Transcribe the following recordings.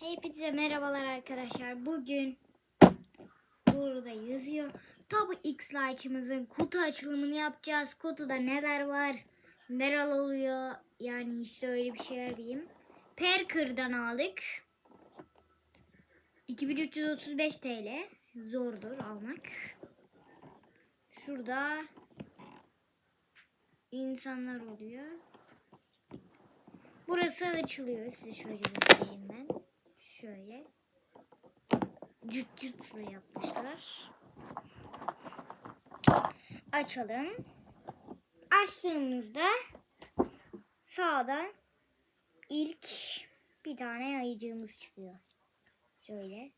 Hepinize merhabalar arkadaşlar. Bugün burada yazıyor. Tabi X Like'ımızın kutu açılımını yapacağız. Kutuda neler var, neler oluyor. Yani işte öyle bir şeyler diyeyim. Perker'dan aldık. 2335 TL. Zordur almak. Şurada insanlar oluyor. Burası açılıyor. Size şöyle göstereyim ben. Şöyle. Cırt cırtla yapmışlar. Açalım. Açtığımızda sağda ilk bir tane ayıcığımız çıkıyor. Şöyle.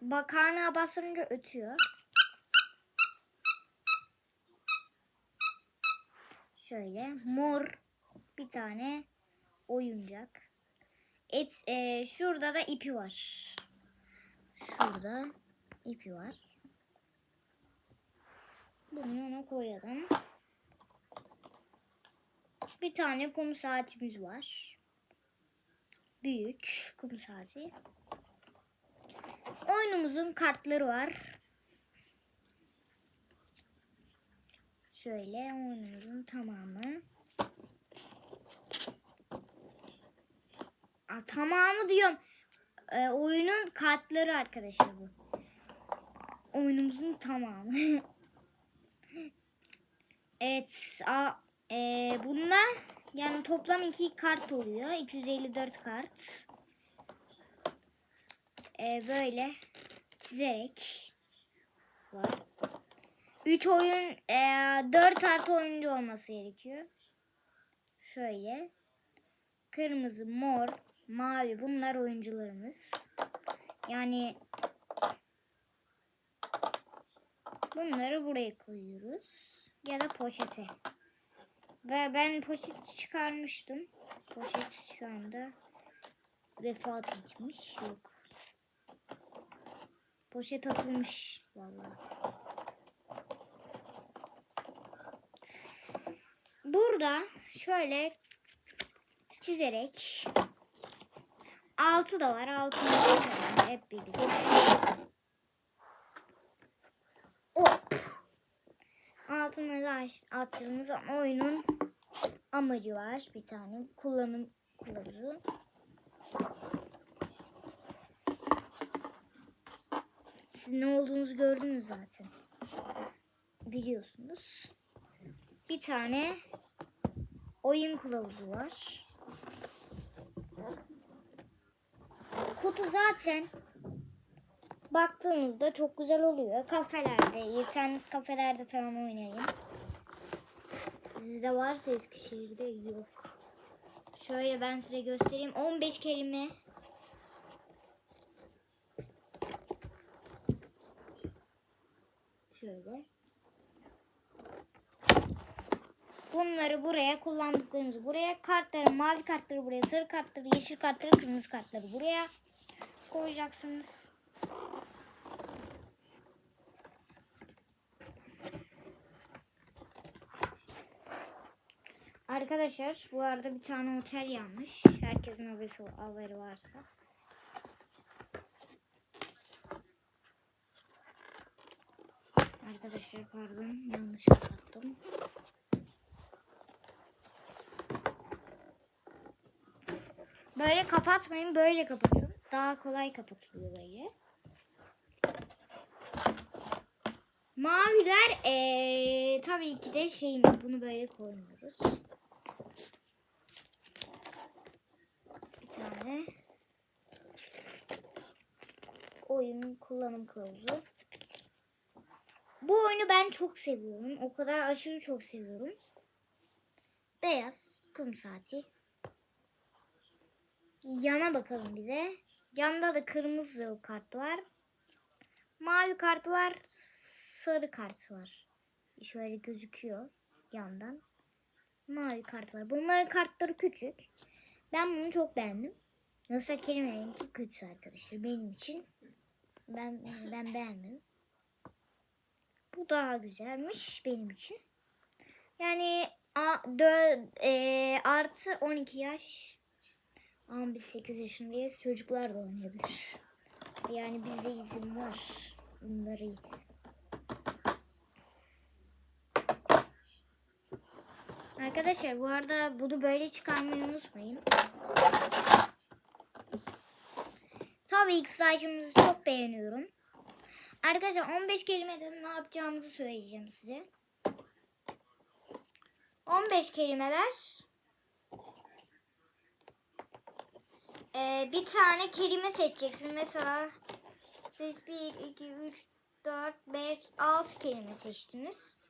Bak bastırınca ötüyor. Şöyle mor bir tane oyuncak. Et, e, şurada da ipi var. Şurada ipi var. Bunu ona koyalım. Bir tane kum saatimiz var. Büyük kum saati. Oyunumuzun kartları var. Şöyle oyunumuzun tamamı. Tamamı diyorum. Ee, oyunun kartları arkadaşlar bu. Oyunumuzun tamamı. evet. A, e, bunlar yani toplam iki kart oluyor. 254 kart. E, böyle çizerek var. 3 oyun, e, 4 artı oyuncu olması gerekiyor. Şöyle. Kırmızı, mor, mavi bunlar oyuncularımız. Yani bunları buraya koyuyoruz. Ya da poşete. Ve ben poşet çıkarmıştım. Poşet şu anda vefat etmiş. Yok. Poşet atılmış vallahi. Burada şöyle çizerek altı da var. Altını açalım hep birlikte. Hop. Altını da aç- attığımız oyunun amacı var. Bir tane kullanım kılavuzu. Siz ne olduğunuzu gördünüz zaten. Biliyorsunuz. Bir tane oyun kılavuzu var. Kutu zaten baktığımızda çok güzel oluyor. Kafelerde, internet kafelerde falan oynayın. Sizde varsa Eskişehir'de yok. Şöyle ben size göstereyim. 15 kelime. Şöyle. Bunları buraya kullandıklarınızı buraya kartları mavi kartları buraya sarı kartları yeşil kartları kırmızı kartları buraya koyacaksınız. Arkadaşlar bu arada bir tane otel yanmış. Herkesin haberi, haberi varsa. Arkadaşlar pardon yanlış kapattım. Böyle kapatmayın, böyle kapatın. Daha kolay kapatılıyor böyle. Maviler ee, tabii ki de şey bunu böyle koymuyoruz. Bir tane oyun kullanım kılavuzu. Bu oyunu ben çok seviyorum. O kadar aşırı çok seviyorum. Beyaz kum saati. Yana bakalım bir de. Yanda da kırmızı kart var. Mavi kart var. Sarı kart var. Şöyle gözüküyor yandan. Mavi kart var. Bunların kartları küçük. Ben bunu çok beğendim. Nasıl kelimelerinki kötü arkadaşlar benim için. Ben ben beğenmedim. Bu daha güzelmiş benim için. Yani a, dö, e, artı 12 yaş Ama biz 8 yaşındayız. Çocuklar da oynayabilir. Yani bizde izin var. Bunları Arkadaşlar bu arada bunu böyle çıkarmayı unutmayın. Tabii ilk saçımızı çok beğeniyorum. Arkadaşlar 15 kelimeden ne yapacağımızı söyleyeceğim size. 15 kelimeler Ee, bir tane kelime seçeceksin. Mesela siz 1, 2, 3, 4, 5, 6 kelime seçtiniz.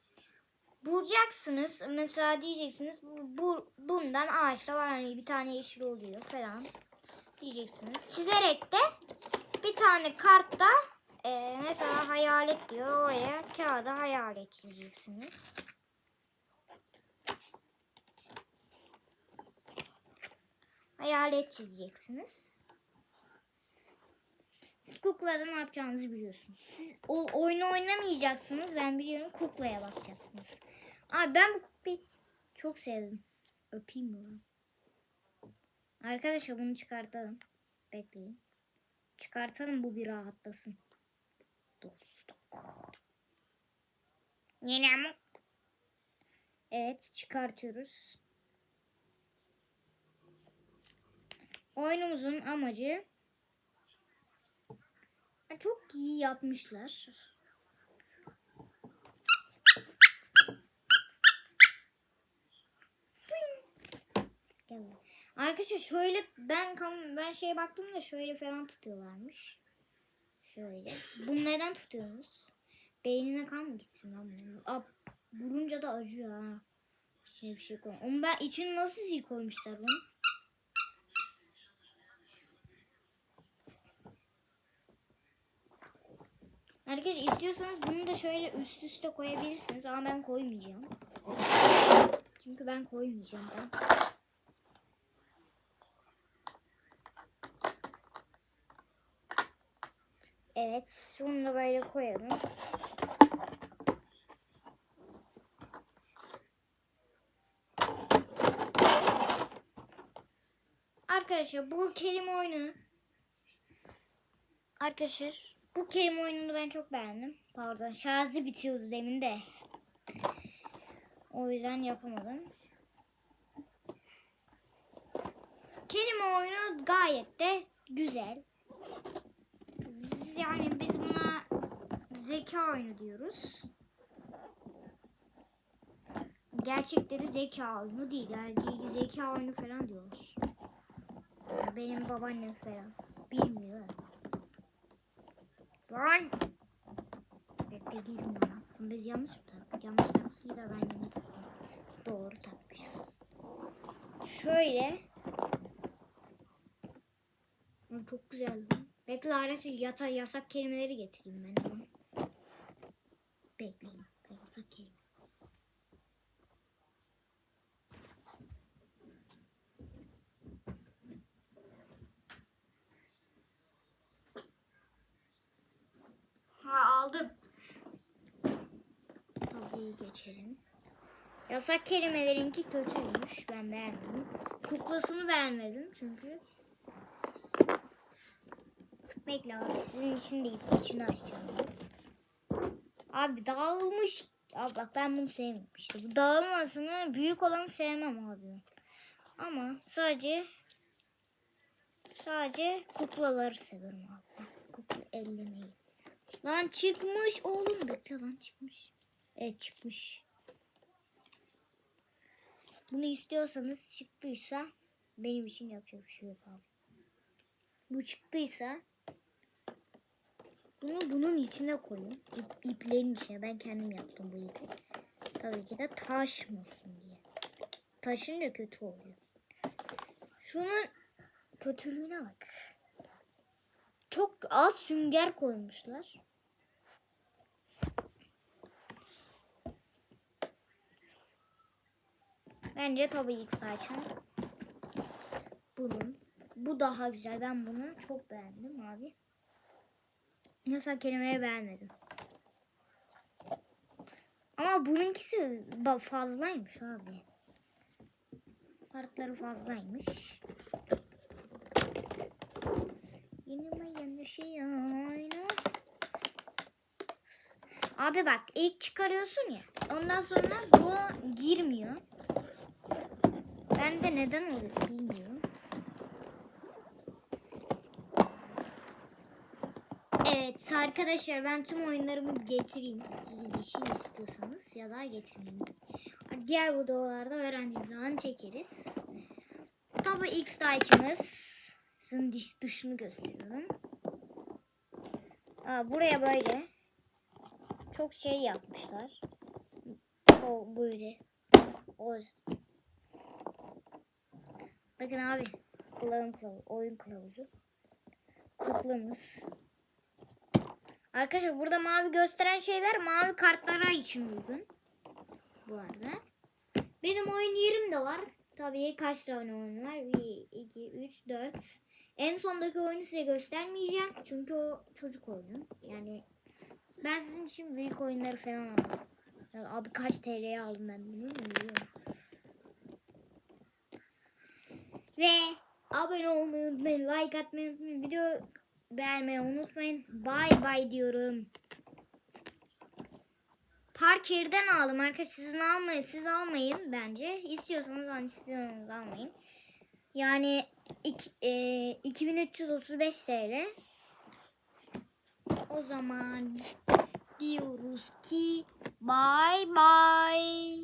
Bulacaksınız. Mesela diyeceksiniz bu bundan ağaçta var hani bir tane yeşil oluyor falan diyeceksiniz. Çizerek de bir tane kartta e, mesela hayalet diyor oraya kağıda hayalet çizeceksiniz. Hayalet çizeceksiniz. Siz kuklada ne yapacağınızı biliyorsunuz. Siz o oyunu oynamayacaksınız. Ben biliyorum kuklaya bakacaksınız. Abi ben bu kuklayı çok sevdim. Öpeyim lan? Arkadaşlar bunu çıkartalım. Bekleyin. Çıkartalım bu bir rahatlasın. Dostum. Yine mi? Evet çıkartıyoruz. Oyunumuzun amacı çok iyi yapmışlar. Arkadaşlar şöyle ben ben şeye baktım da şöyle falan tutuyorlarmış. Şöyle. Bunu neden tutuyorsunuz? Beynine kan mı gitsin lan? Aa, vurunca da acıyor ha. İçine bir şey koy. Onu ben içine nasıl zil koymuşlar bunu? Arkadaşlar istiyorsanız bunu da şöyle üst üste koyabilirsiniz ama ben koymayacağım. Çünkü ben koymayacağım ben. Evet, bunu da böyle koyalım. Arkadaşlar bu kelime oyunu Arkadaşlar bu kelime oyununu ben çok beğendim. Pardon şarjı bitiyordu demin de. O yüzden yapamadım. Kelime oyunu gayet de güzel. Yani biz buna zeka oyunu diyoruz. Gerçekleri zeka oyunu değil. Yani zeka oyunu falan diyorlar. Benim babaannem falan. Lan! Bekle girmiyor lan. Biz yanlış mı taktık? Yanlış taksıyı da ben yine taktım. Doğru takmışız. Şöyle. Ay, Çok güzel. Bekle arası yata, yasak kelimeleri getireyim ben hemen. Bekleyin. Yasak kelime. Ha aldım. Tabii geçelim. Yasak kelimelerinki kötüymüş. Ben beğenmedim. Kuklasını beğenmedim çünkü. Bekle abi sizin için değil. içini açacağım. Abi dağılmış. Abi bak ben bunu sevmiyorum işte. Bu dağılmasını büyük olanı sevmem abi. Ama sadece sadece kuklaları severim abi. Kukla ellemeyi. Lan çıkmış oğlum. Bekle lan çıkmış. Evet çıkmış. Bunu istiyorsanız çıktıysa benim için yapacak bir şey yok abi. Bu çıktıysa bunu bunun içine koyun. İp, iplerin içine. Ben kendim yaptım bu ipi. Tabii ki de taşmasın diye. Taşınca kötü oluyor. Şunun kötülüğüne bak. Çok az sünger koymuşlar. Bence tabii ilk saçın bunun. Bu daha güzel. Ben bunu çok beğendim abi. Yasak kelimeyi beğenmedim. Ama bununkisi fazlaymış abi. Kartları fazlaymış. Yaşıyor oyunu. Abi bak ilk çıkarıyorsun ya. Ondan sonra bu girmiyor. Ben de neden oluyor bilmiyorum. Evet arkadaşlar ben tüm oyunlarımı getireyim. Siz geçin istiyorsanız ya da getirmeyin. Diğer videolarda öğrendiğim zaman çekeriz. Tabi X açımızın diş dışını gösteriyorum. Aa, buraya böyle çok şey yapmışlar. O böyle. O Bakın abi. Kullanım kılavuzu. Oyun kılavuzu. Kuklamız. Arkadaşlar burada mavi gösteren şeyler mavi kartlara için uygun. Bu arada. Benim oyun yerim de var. Tabii kaç tane oyun var? 1, 2, 3, 4. En sondaki oyunu size göstermeyeceğim. Çünkü o çocuk oyunu. Yani ben sizin için büyük oyunları falan aldım. Abi kaç TL'ye aldım ben bunu bilmiyorum. Ve abone olmayı unutmayın. Like atmayı unutmayın. Video beğenmeyi unutmayın. Bay bay diyorum. Parker'den aldım arkadaşlar. Sizin almayın. Siz almayın bence. İstiyorsanız istiyorsanız almayın. Yani iki, e, 2335 TL. O zaman diyoruz ki bye bye.